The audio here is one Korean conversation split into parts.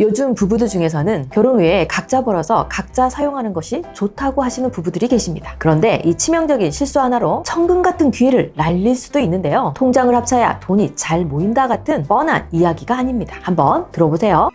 요즘 부부들 중에서는 결혼 후에 각자 벌어서 각자 사용하는 것이 좋다고 하시는 부부들이 계십니다. 그런데 이 치명적인 실수 하나로 천금 같은 기회를 날릴 수도 있는데요. 통장을 합쳐야 돈이 잘 모인다 같은 뻔한 이야기가 아닙니다. 한번 들어보세요.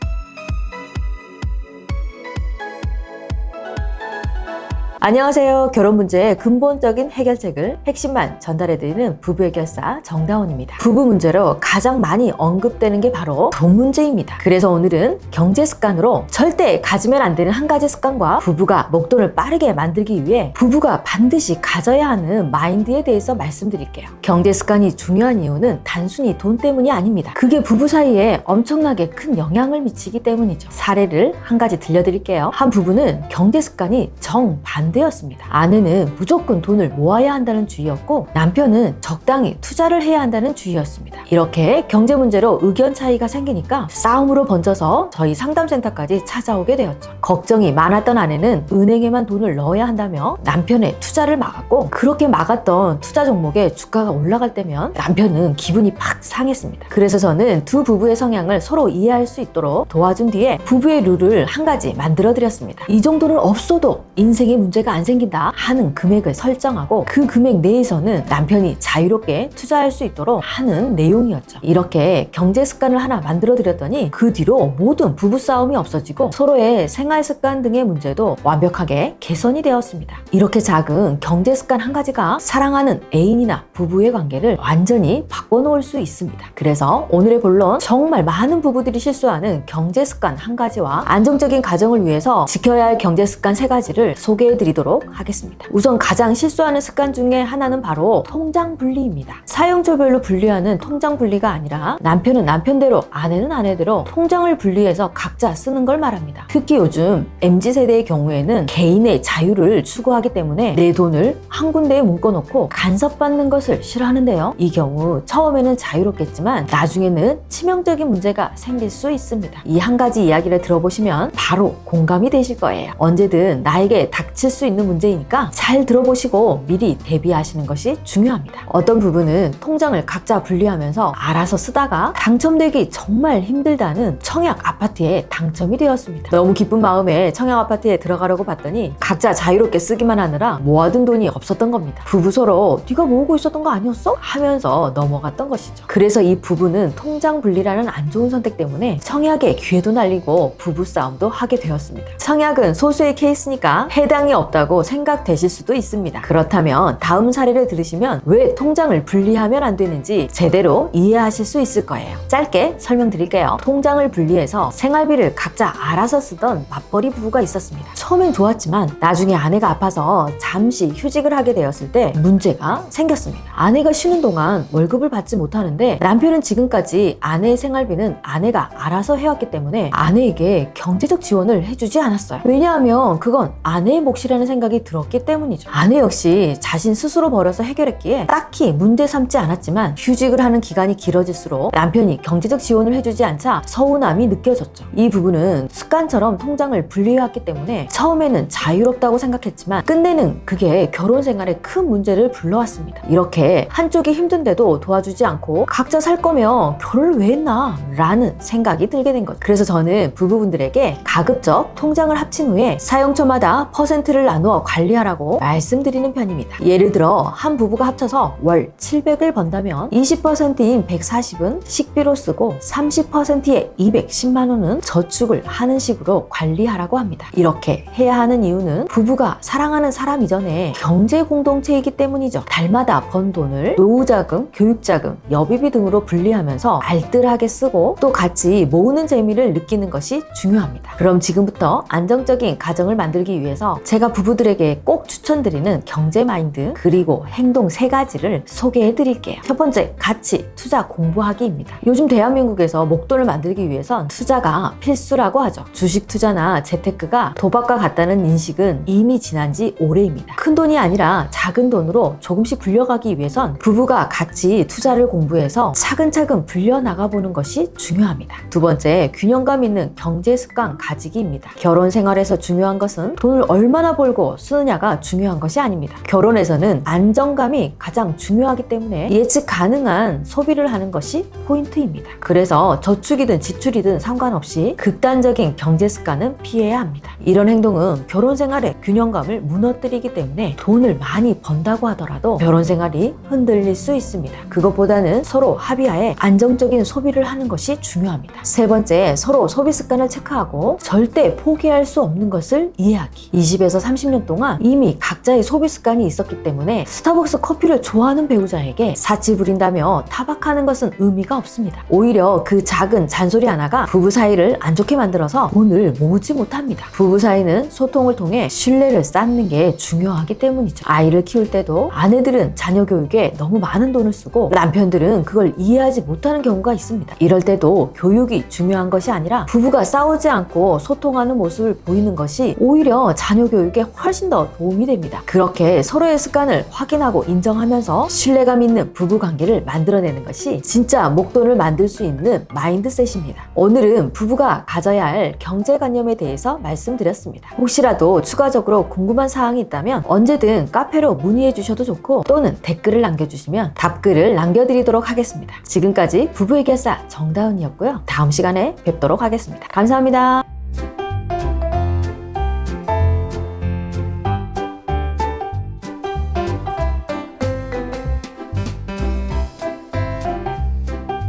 안녕하세요. 결혼 문제의 근본적인 해결책을 핵심만 전달해드리는 부부 해결사 정다원입니다. 부부 문제로 가장 많이 언급되는 게 바로 돈 문제입니다. 그래서 오늘은 경제 습관으로 절대 가지면 안 되는 한 가지 습관과 부부가 목돈을 빠르게 만들기 위해 부부가 반드시 가져야 하는 마인드에 대해서 말씀드릴게요. 경제 습관이 중요한 이유는 단순히 돈 때문이 아닙니다. 그게 부부 사이에 엄청나게 큰 영향을 미치기 때문이죠. 사례를 한 가지 들려드릴게요. 한 부부는 경제 습관이 정반대 였습니다. 아내는 무조건 돈을 모아야 한다는 주의였고 남편은 적당히 투자를 해야 한다는 주의였습니다. 이렇게 경제 문제로 의견 차이가 생기니까 싸움으로 번져서 저희 상담센터까지 찾아오게 되었죠. 걱정이 많았던 아내는 은행에만 돈을 넣어야 한다며 남편의 투자를 막았고 그렇게 막았던 투자 종목에 주가가 올라갈 때면 남편은 기분이 팍 상했습니다. 그래서 저는 두 부부의 성향을 서로 이해할 수 있도록 도와준 뒤에 부부의 룰을 한 가지 만들어 드렸습니다. 이 정도는 없어도 인생에 문제가 안 생긴다 하는 금액을 설정하고 그 금액 내에서는 남편이 자유롭게 투자할 수 있도록 하는 내용이었죠. 이렇게 경제 습관을 하나 만들어 드렸더니 그 뒤로 모든 부부 싸움이 없어지고 서로의 생활 습관 등의 문제도 완벽하게 개선이 되었습니다. 이렇게 작은 경제 습관 한 가지가 사랑하는 애인이나 부부의 관계를 완전히 바꿔놓을 수 있습니다. 그래서 오늘의 본론 정말 많은 부부들이 실수하는 경제 습관 한 가지와 안정적인 가정을 위해서 지켜야 할 경제 습관 세 가지를 소개해 드리도록 하겠습니다. 우선 가장 실수하는 습관 중에 하나는 바로 통장 분리입니다. 사용처별로 분리하는 통장 분리가 아니라 남편은 남편대로 아내는 아내대로 통장을 분리해서 각자 쓰는 걸 말합니다. 특히 요즘 MZ 세대의 경우에는 개인의 자유를 추구하기 때문에 내 돈을 한 군데에 묶어놓고 간섭받는 것을 싫어하는데요. 이 경우 처음에는 자유롭겠지만 나중에는 치명적인 문제가 생길 수 있습니다. 이 한 가지 이야기를 들어보시면 바로 공감이 되실 거예요. 언제든 나에게 닥칠 수 있는 문제이니까 잘 들어보시고 미리 대비하시는 것이 중요합니다. 어떤 부분은 통장을 각자 분리하면서 알아서 쓰다가 당첨되기 정말 힘들다는 청약 아파트에 당첨이 되었습니다. 너무 기쁜 마음에 청약 아파트에 들어가려고 봤더니 각자 자유롭게 쓰기만 하느라 모아둔 돈이 없었던 겁니다. 부부 서로 네가 모으고 있었던 거 아니었어? 하면서 넘어갔던 것이죠. 그래서 이 부부는 통장 분리라는 안 좋은 선택 때문에 청약에 기회도 날리고 부부 싸움도 하게 되었습니다. 청약은 소수의 케이스니까 해당이 없 다고 생각되실 수도 있습니다. 그렇다면 다음 사례를 들으시면 왜 통장을 분리하면 안 되는지 제대로 이해하실 수 있을 거예요. 짧게 설명드릴게요. 통장을 분리해서 생활비를 각자 알아서 쓰던 맞벌이 부부가 있었습니다. 처음엔 좋았지만 나중에 아내가 아파서 잠시 휴직을 하게 되었을 때 문제가 생겼습니다. 아내가 쉬는 동안 월급을 받지 못하는데 남편은 지금까지 아내의 생활비는 아내가 알아서 해왔기 때문에 아내에게 경제적 지원을 해주지 않았어요. 왜냐하면 그건 아내의 몫이 라는 생각이 들었기 때문이죠. 아내 역시 자신 스스로 벌어서 해결했기에 딱히 문제 삼지 않았지만 휴직을 하는 기간이 길어질수록 남편이 경제적 지원을 해주지 않자 서운함이 느껴졌죠. 이 부분은 습관처럼 통장을 분리해왔기 때문에 처음에는 자유롭다고 생각했지만 끝내는 그게 결혼 생활에 큰 문제를 불러왔습니다. 이렇게 한쪽이 힘든데도 도와주지 않고 각자 살 거면 결혼을 왜 했나? 라는 생각이 들게 된 거죠. 그래서 저는 부부분들에게 가급적 통장을 합친 후에 사용처마다 퍼센트를 나누어 관리하라고 말씀드리는 편입니다. 예를 들어 한 부부가 합쳐서 월 700을 번다면 20%인 140은 식비로 쓰고 30%의 210만 원은 저축을 하는 식으로 관리하라고 합니다. 이렇게 해야 하는 이유는 부부가 사랑하는 사람 이전에 경제 공동체이기 때문이죠. 달마다 번 돈을 노후자금, 교육자금, 여비비 등으로 분리하면서 알뜰하게 쓰고 또 같이 모으는 재미를 느끼는 것이 중요합니다. 그럼 지금부터 안정적인 가정을 만들기 위해서 제가 부부들에게 꼭 추천드리는 경제 마인드 그리고 행동 세 가지를 소개해 드릴게요. 첫 번째, 같이 투자 공부하기입니다. 요즘 대한민국에서 목돈을 만들기 위해선 투자가 필수라고 하죠. 주식 투자나 재테크가 도박과 같다는 인식은 이미 지난 지 오래입니다. 큰 돈이 아니라 작은 돈으로 조금씩 불려가기 위해선 부부가 같이 투자를 공부해서 차근차근 불려 나가 보는 것이 중요합니다. 두 번째, 균형감 있는 경제 습관 가지기입니다. 결혼 생활에서 중요한 것은 돈을 얼마나 벌 벌고 쓰느냐가 중요한 것이 아닙니다. 결혼에서는 안정감이 가장 중요하기 때문에 예측 가능한 소비를 하는 것이 포인트입니다. 그래서 저축이든 지출이든 상관없이 극단적인 경제 습관은 피해야 합니다. 이런 행동은 결혼 생활의 균형감을 무너뜨리기 때문에 돈을 많이 번다고 하더라도 결혼 생활이 흔들릴 수 있습니다. 그것보다는 서로 합의하에 안정적인 소비를 하는 것이 중요합니다. 세 번째, 서로 소비 습관을 체크하고 절대 포기할 수 없는 것을 이해하기. 20에서 30년 동안 이미 각자의 소비 습관이 있었기 때문에 스타벅스 커피를 좋아하는 배우자에게 사치 부린다며 타박하는 것은 의미가 없습니다. 오히려 그 작은 잔소리 하나가 부부 사이를 안 좋게 만들어서 돈을 모으지 못합니다. 부부 사이는 소통을 통해 신뢰를 쌓는 게 중요하기 때문이죠. 아이를 키울 때도 아내들은 자녀 교육에 너무 많은 돈을 쓰고 남편들은 그걸 이해하지 못하는 경우가 있습니다. 이럴 때도 교육이 중요한 것이 아니라 부부가 싸우지 않고 소통하는 모습을 보이는 것이 오히려 자녀 교육에 훨씬 더 도움이 됩니다. 그렇게 서로의 습관을 확인하고 인정하면서 신뢰감 있는 부부 관계를 만들어내는 것이 진짜 목돈을 만들 수 있는 마인드셋입니다. 오늘은 부부가 가져야 할 경제관념에 대해서 말씀드렸습니다. 혹시라도 추가적으로 궁금한 사항이 있다면 언제든 카페로 문의해 주셔도 좋고 또는 댓글을 남겨주시면 답글을 남겨드리도록 하겠습니다. 지금까지 부부의 결사 정다은이었고요. 다음 시간에 뵙도록 하겠습니다. 감사합니다.